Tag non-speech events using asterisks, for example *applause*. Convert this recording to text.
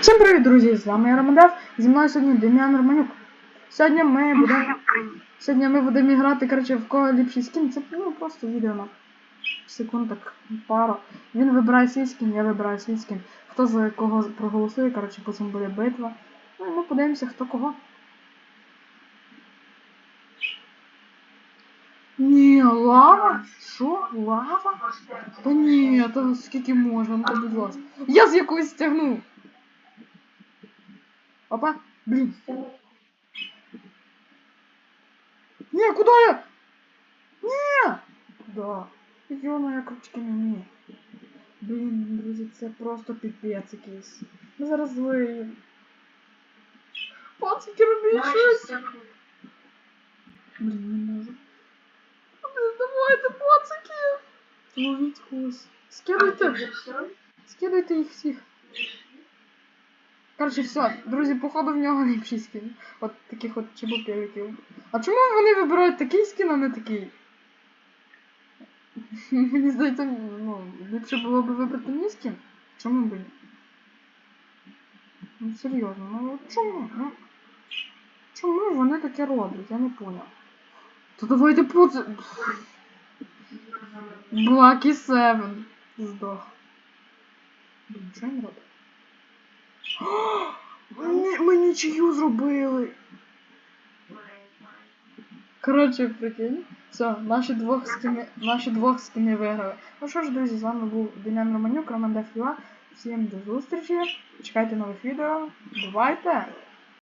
Всім привіт, друзі! З вами я Ромадев. Зі мною сьогодні Дем'ян Романюк. Сьогодні ми будемо. Сьогодні ми будемо грати, коротше, в кого ліпший скін. Це ну, просто відео на секунд так пару. Він вибирає свій скін, я вибираю свій скін. Хто за кого проголосує, коротше, потім буде битва. Ну і ми подивимося, хто кого. Ні, лава? Що? Лава? Та ні, то скільки можна, ну то будь ласка. Я з якоїсь стягну. Опа, блін. Ні, куди я? Ні! Да. Йоно, не вмію. Блін, друзі, це просто піпець якийсь. Ми зараз виїм. Пацики, робіть щось! Блін, не можу. Блін, давайте, пацики! Ловіть когось. Скидуйте! Скидуйте їх всіх. Короче, все, друзі, походу в нього ліпший скін. От таких от чебупеликів. А чому вони вибирають такий скін, а не такий? *laughs* Мені здається, ну, ліпше було б вибрати мій скін. Чому б ні? Ну, серйозно, ну чому? Ну, чому вони таке роблять? Я не поняв. То давайте по це. Блакі Севен. Здох. Блін, що він робить? Ми, ми нічию зробили. Коротше, прикинь. Все, наші двох скини, наші двох скини виграли. Ну що ж, друзі, з вами був Дем'ян Романюк, Роман Дефіла. Всім до зустрічі. Чекайте нових відео. Бувайте!